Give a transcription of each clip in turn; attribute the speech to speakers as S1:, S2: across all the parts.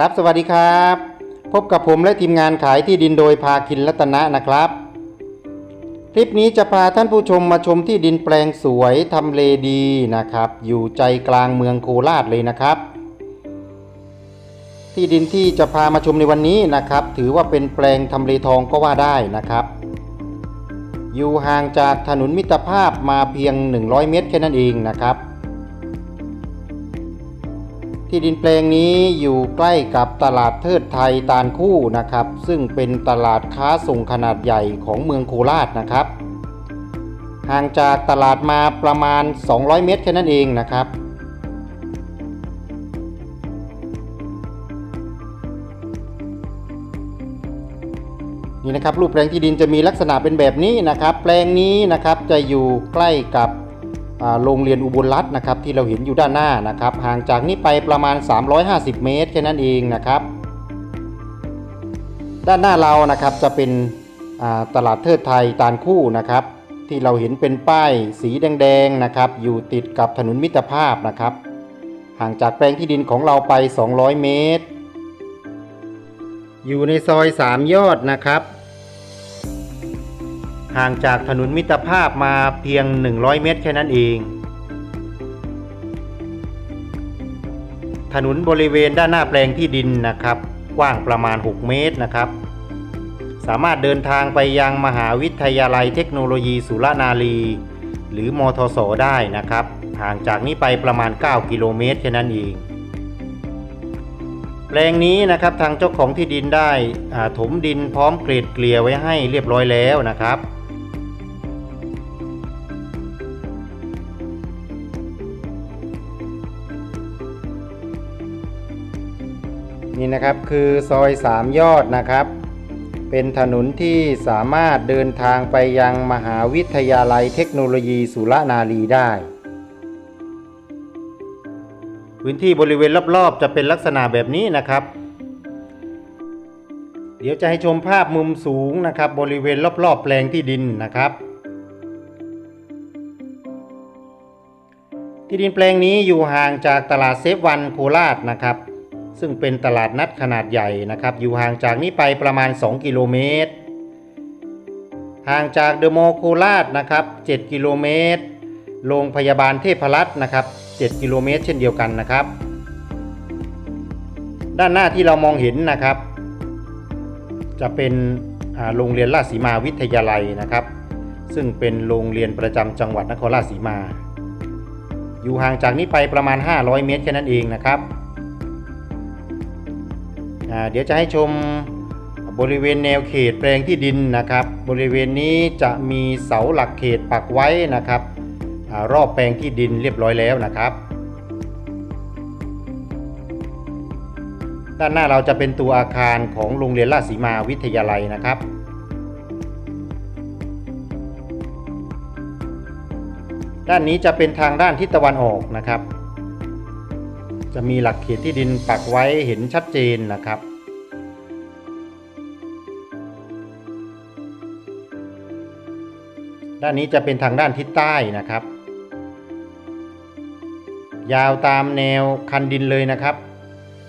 S1: ครับสวัสดีครับ พบกับผมและทีมงานขายที่ดินโดยพาคินรัตนะนะครับ คลิปนี้จะพาท่านผู้ชมมาชมที่ดินแปลงสวยทำเลดีนะครับ อยู่ใจกลางเมืองโคราชเลยนะครับ ที่ดินที่จะพามาชมในวันนี้นะครับ ถือว่าเป็นแปลงทำเลทองก็ว่าได้นะครับ อยู่ห่างจากถนนมิตรภาพมาเพียง 100 เมตรแค่นั้นเองนะครับ ที่ดินแปลงนี้อยู่ใกล้กับตลาดเทิดไทยตาลคู่นะครับ ซึ่งเป็นตลาดค้าส่งขนาดใหญ่ของเมืองโคราชนะครับ ห่างจากตลาดมาประมาณ 200 เมตรแค่นั้นเองนะครับ นี่นะครับรูปแปลงที่ดินจะมีลักษณะเป็นแบบนี้นะครับ แปลงนี้นะครับจะอยู่ใกล้กับ โรงเรียนอุบลรัตน์นะครับที่เราเห็นอยู่ด้านหน้านะครับ ห่างจากนี้ไปประมาณ 350 เมตรแค่นั้นเองนะครับ ด้านหน้าเรานะครับจะเป็นตลาดเทิดไทยตาลคู่นะครับ ที่เราเห็นเป็นป้ายสีแดงๆนะครับ อยู่ติดกับถนนมิตรภาพนะครับ ห่างจากแปลงที่ดินของเราไป 200 เมตร อยู่ในซอย 3 ยอดนะครับ ห่างจากถนนมิตรภาพมาเพียง 100 เมตรแค่นั้นเอง ถนนบริเวณด้านหน้าแปลงที่ดินนะครับ กว้างประมาณ 6 เมตรนะครับ สามารถเดินทางไปยังมหาวิทยาลัยเทคโนโลยีสุรนารี หรือมทสได้นะครับ ห่างจากนี้ไปประมาณ 9 กิโลเมตรแค่นั้นเองแปลงนี้นะครับทางเจ้าของที่ดินได้ถมดินพร้อมเกรดเกลี่ยไว้ให้เรียบร้อยแล้วนะครับ นี่นะครับคือซอย3ยอดนะครับ เป็นถนนที่สามารถเดินทางไปยังมหาวิทยาลัยเทคโนโลยีสุรนารีได้ พื้นที่บริเวณรอบๆ จะเป็นลักษณะแบบนี้นะครับ เดี๋ยวจะให้ชมภาพมุมสูงนะครับ บริเวณรอบๆ แปลงที่ดินนะครับที่ดินแปลงนี้อยู่ห่างจากตลาดเซฟวันโคราชนะครับ ซึ่งเป็นตลาดนัดขนาดใหญ่นะครับ อยู่ห่างจากนี้ไปประมาณ 2 กิโลเมตร ห่างจากเดอะมอลโคราชนะครับ 7 กิโลเมตร โรงพยาบาลเทพรัตน์นะครับ 7 กิโลเมตร เช่นเดียวกันนะครับ ด้านหน้าที่เรามองเห็นนะครับ จะเป็นโรงเรียนราชสีมาวิทยาลัยนะครับ ซึ่งเป็นโรงเรียนประจำจังหวัดนครราชสีมา อยู่ห่างจากนี้ไปประมาณ 500 เมตรแค่นั้นเองนะครับ เดี๋ยวจะให้ชมบริเวณแนวเขตแปลงที่ดินนะครับ บริเวณนี้จะมีเสาหลักเขตปักไว้นะครับอรอบแปลงที่ดินเรียบร้อยแล้วนะครับ ด้านหน้าเราจะเป็นตัวอาคารของโรงเรียนราชสีมาวิทยาลัยนะครับด้านนี้จะเป็นทางด้านทิศตะวันออกนะครับ จะมีหลักเขตที่ดินปักไว้เห็นชัดเจนนะครับ ด้านนี้จะเป็นทางด้านทิศใต้นะครับ ยาวตามแนวคันดินเลยนะครับ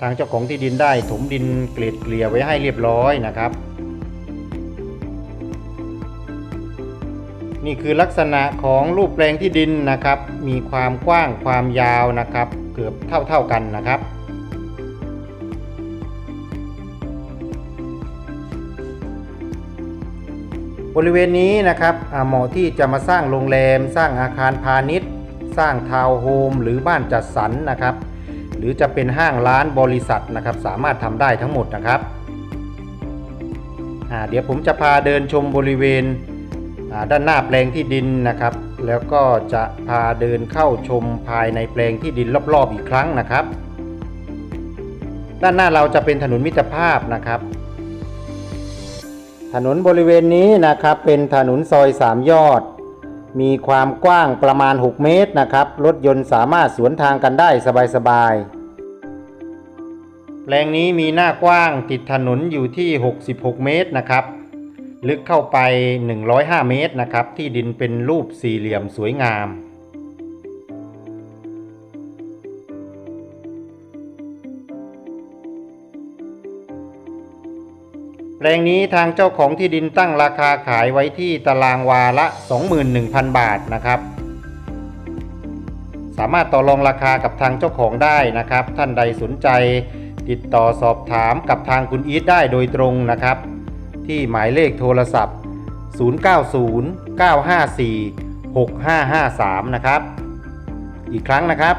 S1: ทางเจ้าของที่ดินได้ถมดินเกล็ดเกลี่ยไว้ให้เรียบร้อยนะครับนี่คือลักษณะของรูปแปลงที่ดินนะครับ มีความกว้างความยาวนะครับ กือบเท่าเท่าๆกันนะครับ บริเวณนี้นะครับเหมาะที่จะมาสร้างโรงแรม สร้างอาคารพาณิชย์ สร้างทาวน์โฮมหรือบ้านจัดสรรนะครับ หรือจะเป็นห้างร้านบริษัทนะครับ สามารถทำได้ทั้งหมดนะครับเดี๋ยวผมจะพาเดินชมบริเวณด้านหน้าแปลงที่ดินนะครับ แล้วก็จะพาเดินเข้าชมภายในแปลงที่ดินรอบๆอีกครั้งนะครับ ด้านหน้าเราจะเป็นถนนมิตรภาพนะครับ ถนนบริเวณนี้นะครับเป็นถนนซอย3ยอด มีความกว้างประมาณ 6 เมตรนะครับ รถยนต์สามารถสวนทางกันได้สบายๆ แปลงนี้มีหน้ากว้างติดถนนอยู่ที่ 66 เมตรนะครับ ลึกเข้าไป 105 เมตรนะครับ ที่ดินเป็นรูปสี่เหลี่ยมสวยงาม แปลงนี้ทางเจ้าของที่ดินตั้งราคาขายไว้ที่ตารางวาละ 21,000 บาทนะครับ สามารถต่อรองราคากับทางเจ้าของได้นะครับ ท่านใดสนใจ ติดต่อสอบถามกับทางคุณอีทได้โดยตรงนะครับ ที่หมายเลขโทรศัพท์ 090 954 6553 นะครับ อีกครั้งนะครับ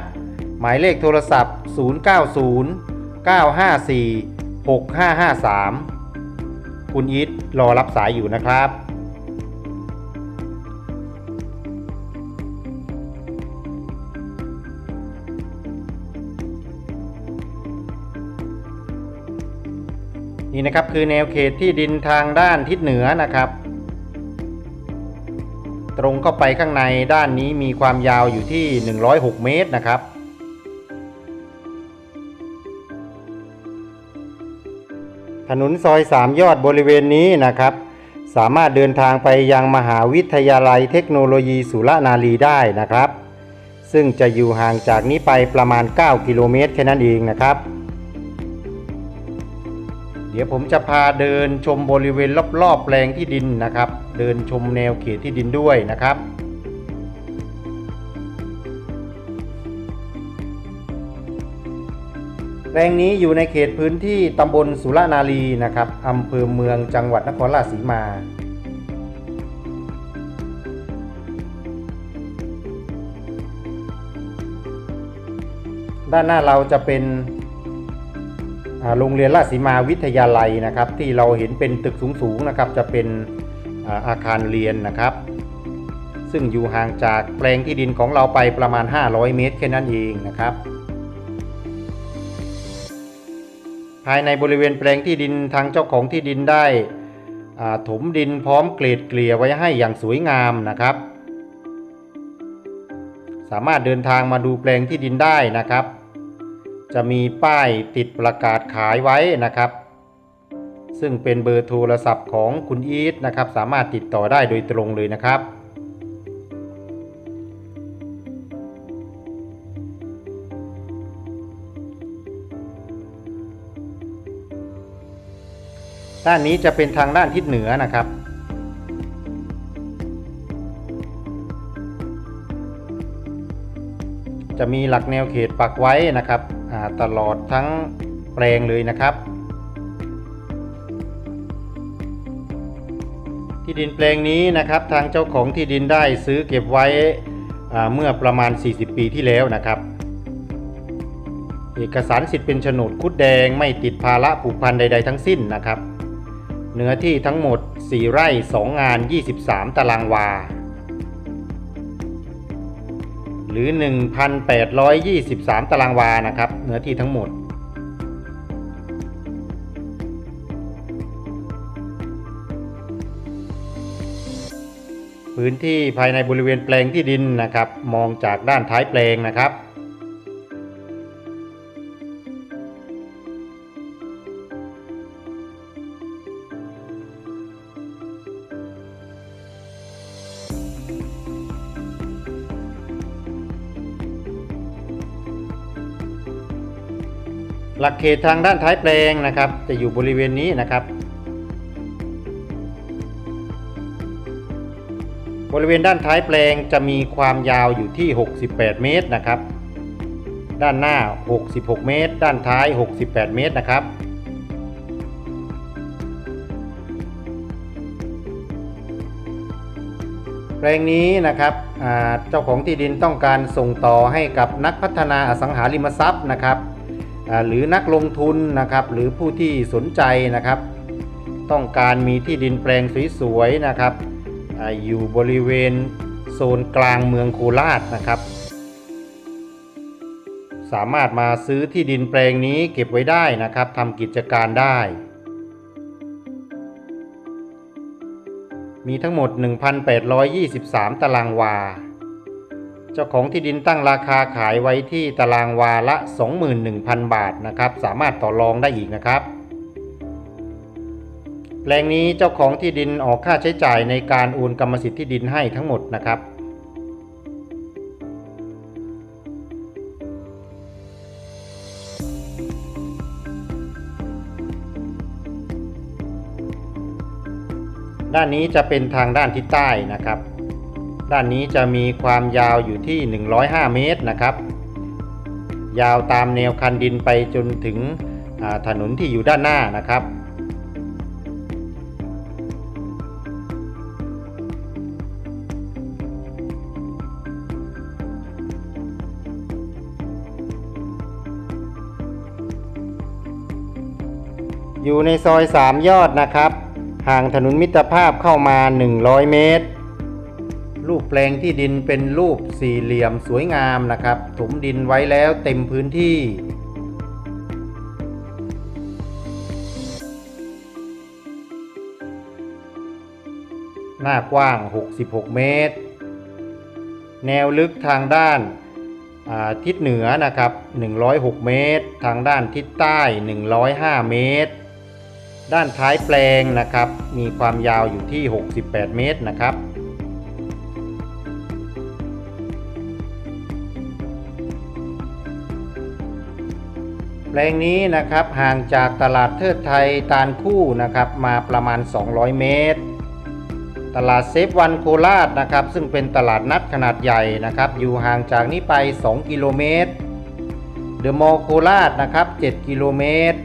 S1: หมายเลขโทรศัพท์ 090 954 6553 คุณอีทรอรับสายอยู่นะครับ นี่นะครับคือแนวเขตที่ดินทางด้านทิศเหนือนะครับ ตรงเข้าไปข้างในด้านนี้มีความยาวอยู่ที่ 106 เมตรนะครับ ถนนซอย 3 ยอดบริเวณนี้นะครับ สามารถเดินทางไปยังมหาวิทยาลัยเทคโนโลยีสุรนารีได้นะครับ ซึ่งจะอยู่ห่างจากนี้ไปประมาณ 9 กิโลเมตรแค่นั้นเองนะครับ เดี๋ยวผมจะพาเดินชมบริเวณรอบๆแปลงที่ดินนะครับ เดินชมแนวเขตที่ดินด้วยนะครับแปลงนี้อยู่ในเขตพื้นที่ตำบลสุรนารีนะครับอำเภอเมืองจังหวัดนครราชสีมา ด้านหน้าเราจะเป็น โรงเรียนราชสีมาวิทยาลัยนะครับ ที่เราเห็นเป็นตึกสูงๆนะครับ จะเป็นอาคารเรียนนะครับ ซึ่งอยู่ห่างจากแปลงที่ดินของเราไปประมาณ 500 เมตรแค่นั้นเองนะครับ ภายในบริเวณแปลงที่ดินทางเจ้าของที่ดินได้ถมดินพร้อมเกรดเกลี่ยไว้ให้อย่างสวยงามนะครับ สามารถเดินทางมาดูแปลงที่ดินได้นะครับ จะมีป้ายติดประกาศขายไว้นะครับ ซึ่งเป็นเบอร์โทรศัพท์ของคุณอีทนะครับ สามารถติดต่อได้โดยตรงเลยนะครับด้านนี้จะเป็นทางด้านทิศเหนือนะครับ จะมีหลักแนวเขตปักไว้นะครับ ตลอดทั้งแปลงเลยนะครับ ที่ดินแปลงนี้นะครับทางเจ้าของที่ดินได้ซื้อเก็บไว้เมื่อประมาณ 40 ปีที่แล้วนะครับ เอกสารสิทธิ์เป็นโฉนดคุดแดงไม่ติดภาระผูกพันใด ๆ ทั้งสิ้นนะครับ เนื้อที่ทั้งหมด 4 ไร่ 2 งาน 23 ตารางวา หรือ 1,823 ตารางวานะครับ เนื้อที่ทั้งหมด พื้นที่ภายในบริเวณแปลงที่ดินนะครับ มองจากด้านท้ายแปลงนะครับ หลักเขตทางด้านท้ายแปลงนะครับ จะอยู่บริเวณนี้นะครับ บริเวณด้านท้ายแปลงจะมีความยาวอยู่ที่ 68 เมตรนะครับ ด้านหน้า 66 เมตร ด้านท้าย 68 เมตรนะครับแปลงนี้นะครับเจ้าของที่ดินต้องการส่งต่อให้กับนักพัฒนาอสังหาริมทรัพย์นะครับ หรือนักลงทุนนะครับ หรือผู้ที่สนใจนะครับ ต้องการมีที่ดินแปลงสวยๆนะครับอยู่บริเวณโซนกลางเมืองโคราชนะครับ สามารถมาซื้อที่ดินแปลงนี้เก็บไว้ได้นะครับทำกิจการได้ มีทั้งหมด 1,823 ตารางวา เจ้าของที่ดินตั้งราคาขายไว้ที่ตารางวาละ 21,000 บาทนะครับ สามารถต่อรองได้อีกนะครับ แปลงนี้เจ้าของที่ดินออกค่าใช้จ่ายในการโอนกรรมสิทธิ์ที่ดินให้ทั้งหมดนะครับด้านนี้จะเป็นทางด้านทิศใต้นะครับ ด้านนี้จะมีความยาวอยู่ที่ 105 เมตรนะครับ ยาวตามแนวคันดินไปจนถึงถนนที่อยู่ด้านหน้านะครับอยู่ในซอย 3 ยอดนะครับ ห่างถนนมิตรภาพเข้ามา 100 เมตร รูปแปลงที่ดินเป็นรูปสี่เหลี่ยมสวยงามนะครับ ถมดินไว้แล้วเต็มพื้นที่ หน้ากว้าง 66 เมตร แนวลึกทางด้านาทิศเหนือนะครับ 106 เมตร ทางด้านทิศใต้ 105 เมตร ด้านท้ายแปลงนะครับ มีความยาวอยู่ที่ 68 เมตรนะครับ แปลงนี้นะครับห่างจากตลาดเทิดไทยตาลคู่นะครับมาประมาณ 200 เมตร ตลาดเซฟวันโคราชนะครับซึ่งเป็นตลาดนัดขนาดใหญ่นะครับอยู่ห่างจากนี้ไป 2 กิโลเมตร เดอะมอลโคราชนะครับ 7 กิโลเมตร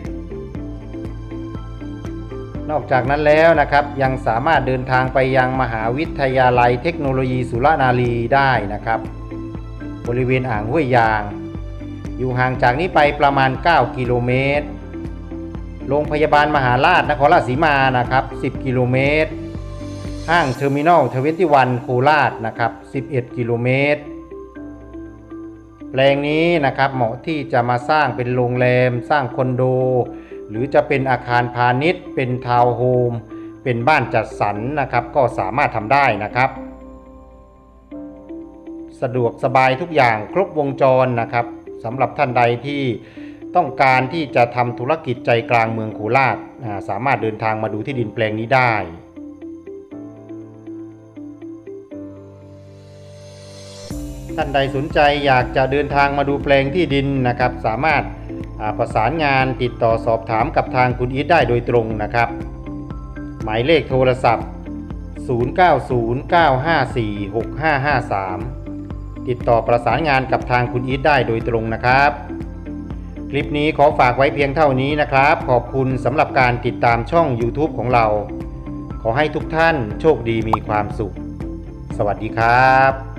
S1: นอกจากนั้นแล้วนะครับยังสามารถเดินทางไปยังมหาวิทยาลัยเทคโนโลยีสุรนารีได้นะครับ บริเวณอ่างห้วยยาง อยู่ห่างจากนี้ไปประมาณ 9 กิโลเมตร โรงพยาบาลมหาราชนครราชสีมานะครับ 10 กิโลเมตร ห้างเทอร์มินอลทเวนตี้วันโคราชนะครับ 11 กิโลเมตร แปลงนี้นะครับเหมาะที่จะมาสร้างเป็นโรงแรม สร้างคอนโด หรือจะเป็นอาคารพาณิชย์ เป็นทาวน์โฮม เป็นบ้านจัดสรรนะครับ ก็สามารถทำได้นะครับสะดวกสบายทุกอย่างครบวงจรนะครับ สำหรับท่านใดที่ต้องการที่จะทำธุรกิจใจกลางเมืองโคราชสามารถเดินทางมาดูที่ดินแปลงนี้ได้ท่านใดสนใจอยากจะเดินทางมาดูแปลงที่ดินนะครับ สามารถาประสานงานติดต่อสอบถามกับทางคุณอีทได้โดยตรงนะครับ หมายเลขโทรศัพท์ 0909546553 ติดต่อประสานงานกับทางคุณอีทได้โดยตรงนะครับ คลิปนี้ขอฝากไว้เพียงเท่านี้นะครับ ขอบคุณสำหรับการติดตามช่อง YouTube ของเรา ขอให้ทุกท่านโชคดีมีความสุข สวัสดีครับ